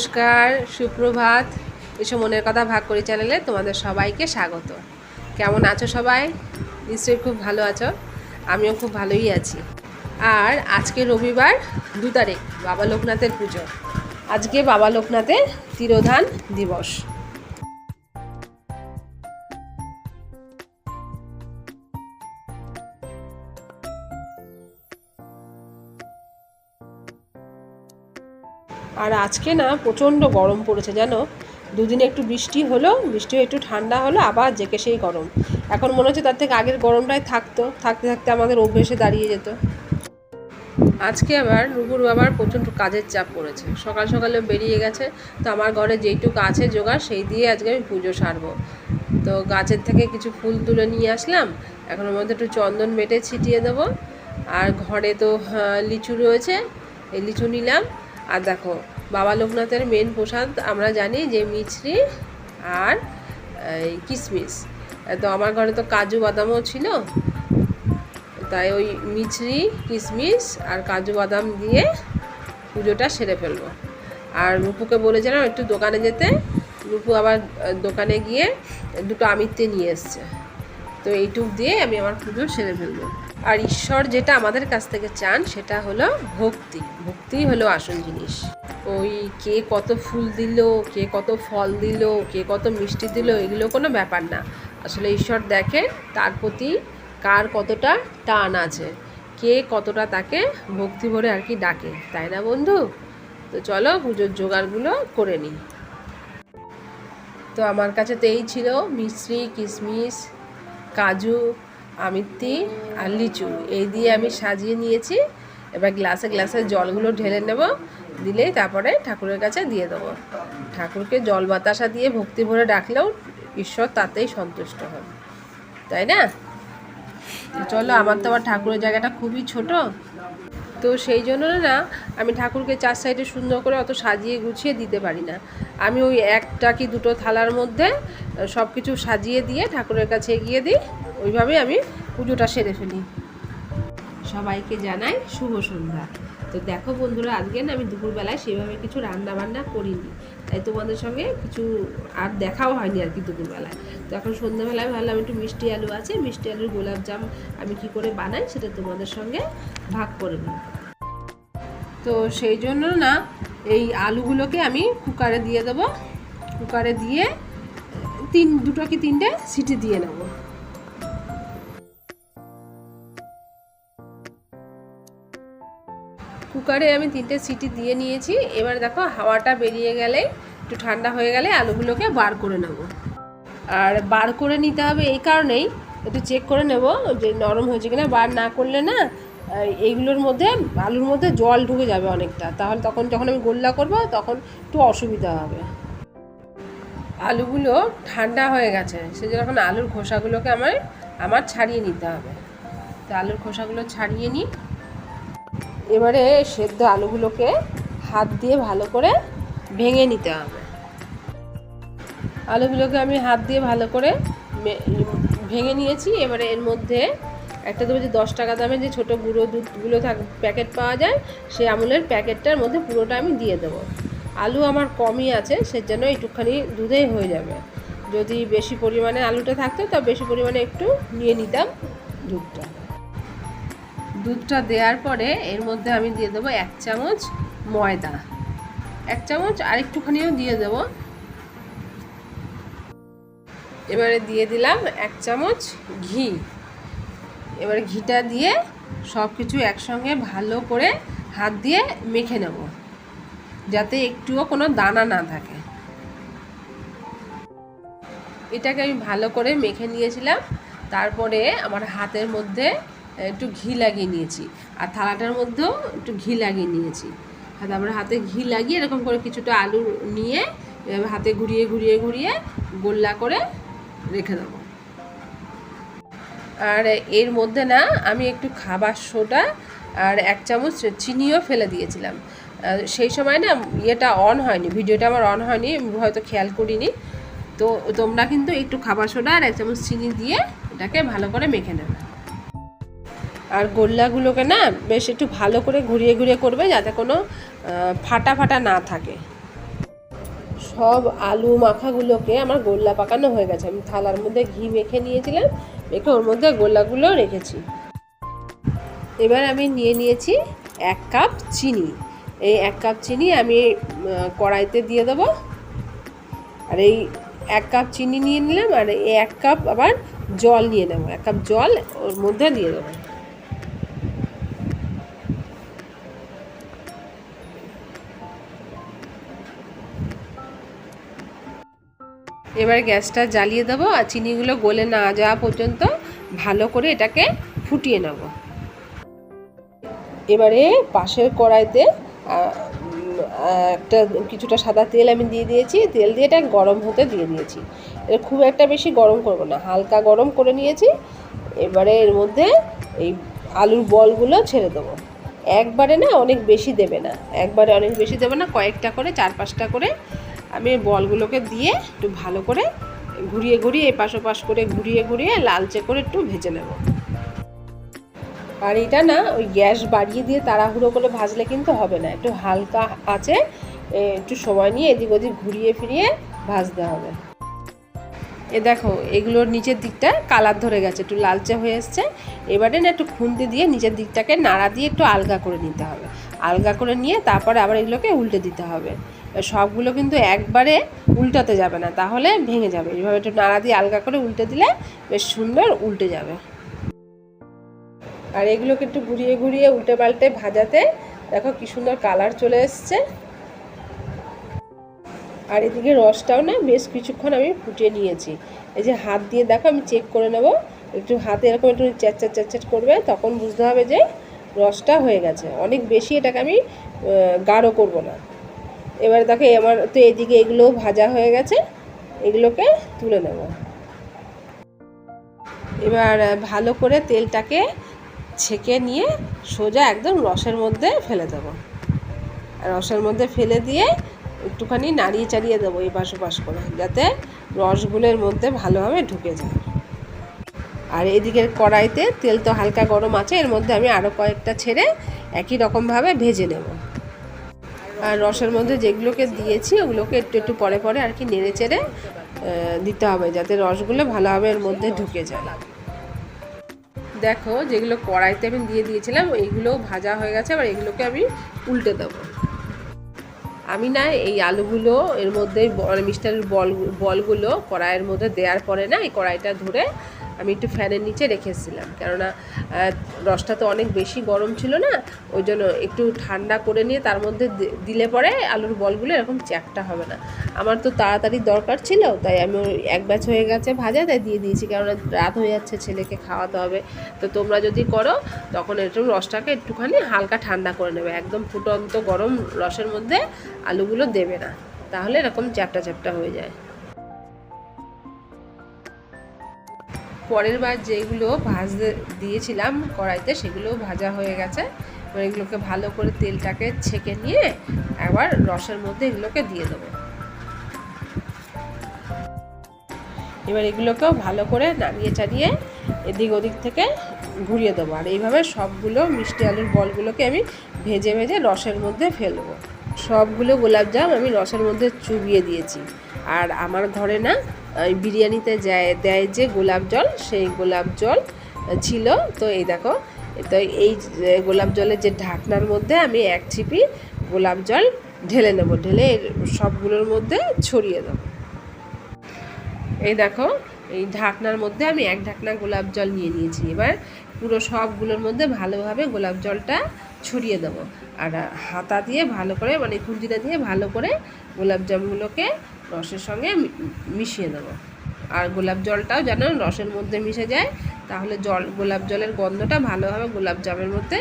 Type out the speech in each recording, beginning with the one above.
নমস্কার, সুপ্রভাত। এসব মনের কথা ভাগ করি চ্যানেলে তোমাদের সবাইকে স্বাগত। কেমন আছো সবাই? নিশ্চয়ই খুব ভালো আছো। আমিও খুব ভালোই আছি। আর আজকে রবিবার, দু তারিখ, বাবা লোকনাথের পুজো। আজকে বাবা লোকনাথের তিরোধান দিবস। আর আজকে না প্রচণ্ড গরম পড়েছে জানো? দুদিনে একটু বৃষ্টি হলো বৃষ্টি একটু ঠান্ডা হলো আবার জেকে সেই গরম। এখন মনে হচ্ছে তার থেকে আগের গরমটাই থাকতো থাকতে থাকতে আমাদের অভ্যেসে দাঁড়িয়ে যেত। আজকে আবার রুবুর বাবার প্রচণ্ড কাজের চাপ পড়েছে। সকাল সকালে বেরিয়ে গেছে তো আমার ঘরে যেইটুকু আছে জোগাড় সেই দিয়ে আজকে আমি পুজো সারবো। তো গাছের থেকে কিছু ফুল তুলে নিয়ে আসলাম এখন ওর মধ্যে একটু চন্দন মেটে ছিটিয়ে দেবো। আর ঘরে তো আহ, লিচু রয়েছে এই লিচু নিলাম। আর দেখো, বাবা লোকনাথের মেন প্রসাদ আমরা জানি যে মিছরি আর, এই কিশমিশ তো আমার ঘরে তো কাজু বাদামও ছিল, তাই ওই মিছরি কিশমিশ আর কাজু বাদাম দিয়ে পুজোটা সেরে ফেলব। আর রূপুকে বলেছিলাম একটু দোকানে যেতে, রূপু আবার দোকানে গিয়ে দুটো আমিত্তে নিয়ে এসছে। তো এইটুক দিয়ে আমি আমার পুজো সেরে ফেলব। আর ঈশ্বর যেটা আমাদের কাছ থেকে চান, সেটা হলো ভক্তি। ভক্তি হলো আসল জিনিস। ওই কে কত ফুল দিল, কে কত ফল দিল, কে কত মিষ্টি দিল, এগুলো কোনো ব্যাপার না। আসলে ঈশ্বর দেখে তার প্রতি কার কতটা টান আছে। কে কতটা তাকে ভক্তি ভরে আর কি ডাকে, তাই না বন্ধু? তো চলো পুজোর জোগাড়গুলো করে নিই। তো আমার কাছে তো এই ছিল মিশ্রি কিশমিশ কাজু, আমিত্তি আর লিচু। এই দিয়ে আমি সাজিয়ে নিয়েছি। এবার গ্লাসে গ্লাসে জলগুলো ঢেলে নেব। দিলেই তারপরে ঠাকুরের কাছে দিয়ে দেব। ঠাকুরকে জল বাতাসা দিয়ে ভক্তি ভরে ডাকলেও ঈশ্বর তাতেই সন্তুষ্ট হন। তাই না? চলো, আমার তো আবার ঠাকুরের জায়গাটা খুবই ছোট। তো সেই জন্য না, আমি ঠাকুরকে চার সাইডে সুন্দর করে অত সাজিয়ে গুছিয়ে দিতে পারি না। আমি ওই একটা কি দুটো থালার মধ্যে সব কিছু সাজিয়ে দিয়ে ঠাকুরের কাছে এগিয়ে দিই, ওইভাবেই আমি পুজোটা সেরে ফেলি। সবাইকে জানাই শুভ সন্ধ্যা। তো দেখো বন্ধুরা, আজকে না আমি দুপুরবেলায় সেভাবে কিছু রান্না বান্না করিনি। তাই তোমাদের সঙ্গে কিছু আর দেখাও হয়নি আর কি দুপুরবেলায়। তো এখন সন্ধ্যাবেলায় ভাবলাম একটু মিষ্টি আলু আছে, মিষ্টি আলুর গোলাপজাম আমি কি করে বানাই সেটা তোমাদের সঙ্গে ভাগ করে নিই তো সেই জন্য না, এই আলুগুলোকে আমি কুকারে দিয়ে দেবো। কুকারে দিয়ে তিন, দুটো কি তিনটে সিটি দিয়ে নেব। কুকারে আমি তিনটে সিটি দিয়ে নিয়েছি। এবার দেখো হাওয়াটা বেরিয়ে গেলে, একটু ঠান্ডা হয়ে গেলে আলুগুলোকে বার করে নেব। আর বার করে নিতে হবে এই কারণেই, একটু চেক করে নেব যে নরম হয়েছে কিনা। বার না করলে না এইগুলোর মধ্যে, আলুর মধ্যে জল ঢুকে যাবে অনেকটা। তাহলে তখন যখন আমি গোল্লা করব, তখন একটু অসুবিধা হবে। আলুগুলো ঠান্ডা হয়ে গেছে সেই জন্য এখন আলুর খোসাগুলোকে আমার আমার ছাড়িয়ে নিতে হবে। তো আলুর খোসাগুলো ছাড়িয়ে নিই। এবারে সেদ্ধ আলুগুলোকে হাত দিয়ে ভালো করে ভেঙে নিতে হবে। আলুগুলোকে আমি হাত দিয়ে ভালো করে ভেঙে নিয়েছি। এবারে এর মধ্যে একটা দেবো যে দশ টাকা দামে যে ছোটো গুঁড়ো দুধগুলো থাক প্যাকেট পাওয়া যায়, সেই আমুলের প্যাকেটটার মধ্যে পুরোটা আমি দিয়ে দেবো। আলু আমার কমই আছে সেজন্য একটুখানি দুধেই হয়ে যাবে। যদি বেশি পরিমাণে আলুটা থাকতো, তা বেশি পরিমাণে একটু নিয়ে নিতাম দুধটা। দুধটা দেওয়ার পরে এর মধ্যে আমি দিয়ে দেবো এক চামচ ময়দা। এক চামচ আর একটুখানিও দিয়ে দেবো। এবারে দিয়ে দিলাম এক চামচ ঘি। এবারে ঘিটা দিয়ে সব কিছু একসঙ্গে ভালো করে হাত দিয়ে মেখে নেব, যাতে একটুও কোনো দানা না থাকে। এটাকে আমি ভালো করে মেখে নিয়েছিলাম, তারপরে আমার হাতের মধ্যে একটু ঘি লাগিয়ে নিয়েছি, আর থালাটার মধ্যেও একটু ঘি লাগিয়ে নিয়েছি। তারপরে হাতে ঘি লাগিয়ে এরকম করে কিছুটা আলু নিয়ে হাতে ঘুরিয়ে ঘুরিয়ে ঘুরিয়ে গোল্লা করে রেখে দেবো। আর এর মধ্যে না আমি একটু খাবার সোডা আর এক চামচ চিনিও ফেলে দিয়েছিলাম। সেই সময় না ইয়েটা অন হয়নি, ভিডিওটা আমার অন হয়নি হয়তো খেয়াল করিনি। তো তোমরা কিন্তু একটু খাবার সোডা আর এক চামচ চিনি দিয়ে এটাকে ভালো করে মেখে নেবে। আর গোল্লাগুলোকে না বেশ একটু ভালো করে ঘুরিয়ে ঘুরিয়ে করবে যাতে কোনো ফাটা ফাটা না থাকে। সব আলু মাখাগুলোকে আমার গোল্লা পাকানো হয়ে গেছে। আমি থালার মধ্যে ঘি মেখে নিয়েছিলাম, মেখে ওর মধ্যে গোল্লাগুলো রেখেছি। এবার আমি নিয়ে নিয়েছি এক কাপ চিনি। এই এক কাপ চিনি আমি কড়াইতে দিয়ে দেবো। আর এই এক কাপ চিনি নিয়ে নিলাম, আর এই এক কাপ আবার জল নিয়ে নেব। এক কাপ জল ওর মধ্যে দিয়ে দেবো। এবার গ্যাসটা জ্বালিয়ে দেবো আর চিনিগুলো গলে না যাওয়া পর্যন্ত ভালো করে এটাকে ফুটিয়ে নেব। এবারে পাশের কড়াইতে একটা কিছুটা সাদা তেল আমি দিয়ে দিয়েছি। তেল দিয়ে এটা গরম হতে দিয়ে দিয়েছি। এটা খুব একটা বেশি গরম করব না, হালকা গরম করে নিয়েছি। এবারে এর মধ্যে এই আলুর বলগুলো ছেড়ে দেবো। একবারে না অনেক বেশি দেবে না, একবারে অনেক বেশি দেবে না, কয়েকটা করে, চার পাঁচটা করে আমি বলগুলোকে দিয়ে একটু ভালো করে ঘুরিয়ে ঘুরিয়ে এপাশ ওপাশ করে ঘুরিয়ে ঘুরিয়ে লালচে করে একটু ভেজে নেব। আর এটা না ওই গ্যাস বাড়িয়ে দিয়ে তাড়াহুড়ো করে ভাজলে কিন্তু হবে না। একটু হালকা আছে একটু সময় নিয়ে এদিক ওদিক ঘুরিয়ে ফিরিয়ে ভাজতে হবে। এ দেখো, এগুলোর নিচের দিকটা কালার ধরে গেছে, একটু লালচে হয়ে এসছে। এবারে না একটু খুন্তি দিয়ে নিচের দিকটাকে নাড়া দিয়ে একটু আলগা করে নিতে হবে। আলগা করে নিয়ে তারপরে আবার এগুলোকে উল্টে দিতে হবে। সবগুলো কিন্তু একবারে উল্টাতে যাবে না, তাহলে ভেঙে যাবে। এইভাবে একটু নাড়া দিয়ে আলগা করে উল্টে দিলে বেশ সুন্দর উল্টে যাবে। আর এগুলোকে একটু ঘুরিয়ে ঘুরিয়ে উল্টে পাল্টে ভাজাতে দেখো কি সুন্দর কালার চলে এসছে। আর এদিকে রসটাও না বেশ কিছুক্ষণ আমি ফুটিয়ে নিয়েছি। এই যে হাত দিয়ে দেখো আমি চেক করে নেব, একটু হাতে এরকম একটু চ্যাটচ্যাট চ্যাটচ্যাট করবে, তখন বুঝতে হবে যে রসটা হয়ে গেছে। অনেক বেশি এটাকে আমি গাঢ় করব না। এবারে দেখো আমার তো এদিকে এগুলো ভাজা হয়ে গেছে, এগুলোকে তুলে নেব। এবার ভালো করে তেলটাকে ছেঁকে নিয়ে সোজা একদম রসের মধ্যে ফেলে দেবো। রসের মধ্যে ফেলে দিয়ে একটুখানি নাড়িয়ে চাড়িয়ে দেবো এই পাশ ওপাশ করে, যাতে রসগুলোর মধ্যে ভালোভাবে ঢুকে যায়। আর এদিকের কড়াইতে তেল তো হালকা গরম আছে, এর মধ্যে আমি আরও কয়েকটা ছেড়ে একই রকমভাবে ভেজে নেব। রসের মধ্যে যেগুলোকে দিয়েছি, ওগুলোকে একটু একটু পরে পরে আর কি নেড়ে চেড়ে দিতে হবে যাতে রসগুলো ভালোভাবে এর মধ্যে ঢুকে যায়। দেখো যেগুলো কড়াইতে আমি দিয়ে দিয়েছিলাম, এইগুলোও ভাজা হয়ে গেছে আবার এগুলোকে আমি উল্টে দেবো। আমি না এই আলুগুলো এর মধ্যে মিষ্টারের বল, বলগুলো কড়াইয়ের মধ্যে দেওয়ার পরে না, এই কড়াইটা ধরে আমি একটু ফ্যানের নিচে রেখেছিলাম। কেননা রসটা তো অনেক বেশি গরম ছিল না, ওই জন্য একটু ঠান্ডা করে নিয়ে তার মধ্যে দিলে পরে আলুর বলগুলো এরকম চ্যাপটা হবে না। আমার তো তাড়াতাড়ি দরকার ছিল, তাই আমি এক ব্যাচ হয়ে গেছে ভাজা, তাই দিয়ে দিয়েছি, কেননা রাত হয়ে যাচ্ছে ছেলেকে খাওয়াতে হবে। তো তোমরা যদি করো, তখন একটু রসটাকে একটুখানি হালকা ঠান্ডা করে নেবে। একদম ফুটন্ত গরম রসের মধ্যে আলুগুলো দেবে না, তাহলে এরকম চ্যাপটা চ্যাপটা হয়ে যায়। পরের বার যেগুলো ভাজতে দিয়েছিলাম কড়াইতে, সেগুলোও ভাজা হয়ে গেছে। এবার এগুলোকে ভালো করে তেলটাকে ছেঁকে নিয়ে একবার রসের মধ্যে এগুলোকে দিয়ে দেবো। এবার এগুলোকেও ভালো করে নাড়িয়ে চাড়িয়ে এদিক ওদিক থেকে ঘুরিয়ে দেবো। আর এইভাবে সবগুলো মিষ্টি আলুর বলগুলোকে আমি ভেজে ভেজে রসের মধ্যে ফেলব। সবগুলো গোলাপজাম আমি রসের মধ্যে চুবিয়ে দিয়েছি। আর আমার ঘরে না ওই বিরিয়ানিতে যায়, দেয় যে গোলাপ জল, সেই গোলাপ জল ছিল। তো এই দেখো, তো এই গোলাপ জলের যে ঢাকনার মধ্যে আমি এক ছিপি গোলাপ জল ঢেলে নেব, ঢেলে সবগুলোর মধ্যে ছড়িয়ে দেবো। এই দেখো, এই ঢাকনার মধ্যে আমি এক ঢাকনা গোলাপ জল নিয়ে নিয়েছি। এবার পুরো সবগুলোর মধ্যে ভালোভাবে গোলাপ জলটা ছড়িয়ে দেবো। আর হাতা দিয়ে ভালো করে মানে খুঁজিটা দিয়ে ভালো করে গোলাপ জামগুলোকে রসের সঙ্গে মিশিয়ে দেবো। আর গোলাপ জলটাও যেন রসের মধ্যে মিশে যায়, তাহলে জল, গোলাপ জলের গন্ধটা ভালোভাবে গোলাপ জামের মধ্যে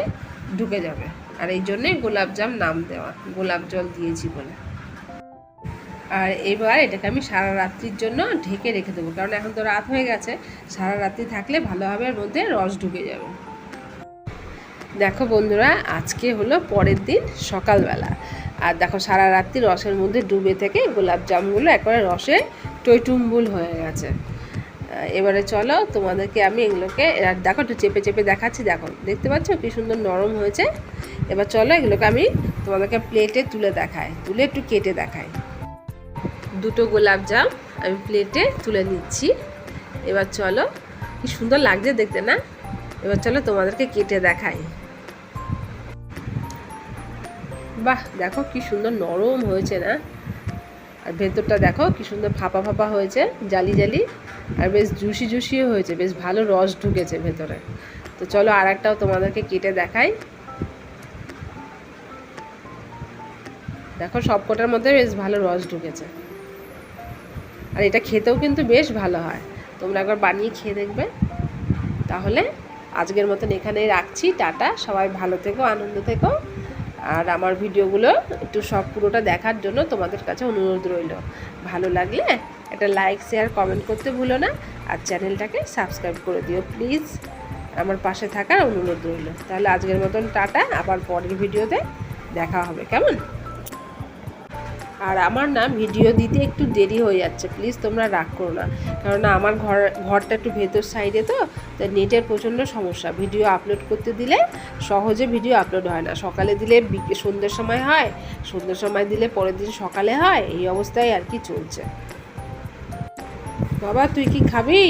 ঢুকে যাবে। আর এই জন্যে গোলাপ জাম নাম দেওয়া, গোলাপ জল দিয়েছি বলে। আর এবার এটাকে আমি সারা রাত্রির জন্য ঢেকে রেখে দেবো, কারণ এখন তো রাত হয়ে গেছে, সারা রাত্রি থাকলে ভালোভাবে এর মধ্যে রস ঢুকে যাবে। দেখো বন্ধুরা, আজকে হলো পরের দিন সকালবেলা। আর দেখো সারা রাত্রি রসের মধ্যে ডুবে থেকে গোলাপ জামগুলো একবারে রসে টইটুম্বুল হয়ে গেছে। এবারে চলো তোমাদেরকে আমি এগুলোকে, আর দেখো একটু চেপে চেপে দেখাচ্ছি, দেখো, দেখতে পাচ্ছ কি সুন্দর নরম হয়েছে? এবার চলো এগুলোকে আমি তোমাদেরকে প্লেটে তুলে দেখাই, তুলে একটু কেটে দেখাই। দুটো গোলাপ জাম আমি প্লেটে তুলে নিচ্ছি। এবার চলো, কি সুন্দর লাগছে দেখতে না? এবার চলো তোমাদেরকে কেটে দেখাই। বাহ, দেখো কি সুন্দর নরম হয়েছে না? আর ভেতরটা দেখো কি সুন্দর ফাঁপা ফাঁপা হয়েছে, জালি জালি, আর বেশ জুসি জুসিও হয়েছে, বেশ ভালো রস ঢুকেছে ভেতরে। তো চলো আর একটাও তোমাদেরকে কেটে দেখাই। দেখো সবকটার মধ্যে বেশ ভালো রস ঢুকেছে। আর এটা খেতেও কিন্তু বেশ ভালো হয়। তোমরা একবার বানিয়ে খেয়ে দেখবে। তাহলে আজকের মতন এখানেই রাখছি। টাটা, সবাই ভালো থেকো, আনন্দ থেকো। আর আমার ভিডিওগুলো একটু সব পুরোটা দেখার জন্য তোমাদের কাছে অনুরোধ রইল। ভালো লাগলে একটা লাইক শেয়ার কমেন্ট করতে ভুলো না আর চ্যানেলটাকে সাবস্ক্রাইব করে দিও প্লিজ আমার পাশে থাকার অনুরোধ রইল। তাহলে আজকের মতন টাটা, আবার পরের ভিডিওতে দেখা হবে। কেমন? আর আমার না ভিডিও দিতে একটু দেরি হয়ে যাচ্ছে। প্লিজ তোমরা রাগ করো না। কারণ আমার ঘর, ঘরটা একটু ভেতর সাইডে তো, তাই নেটের প্রচণ্ড সমস্যা। ভিডিও আপলোড করতে দিলে সহজে ভিডিও আপলোড হয় না। সকালে দিলে সন্ধ্যের সময় হয়, সন্ধ্যের সময় দিলে পরের দিন সকালে হয়, এই অবস্থায় আর কি চলছে। বাবা, তুই কি খাবি?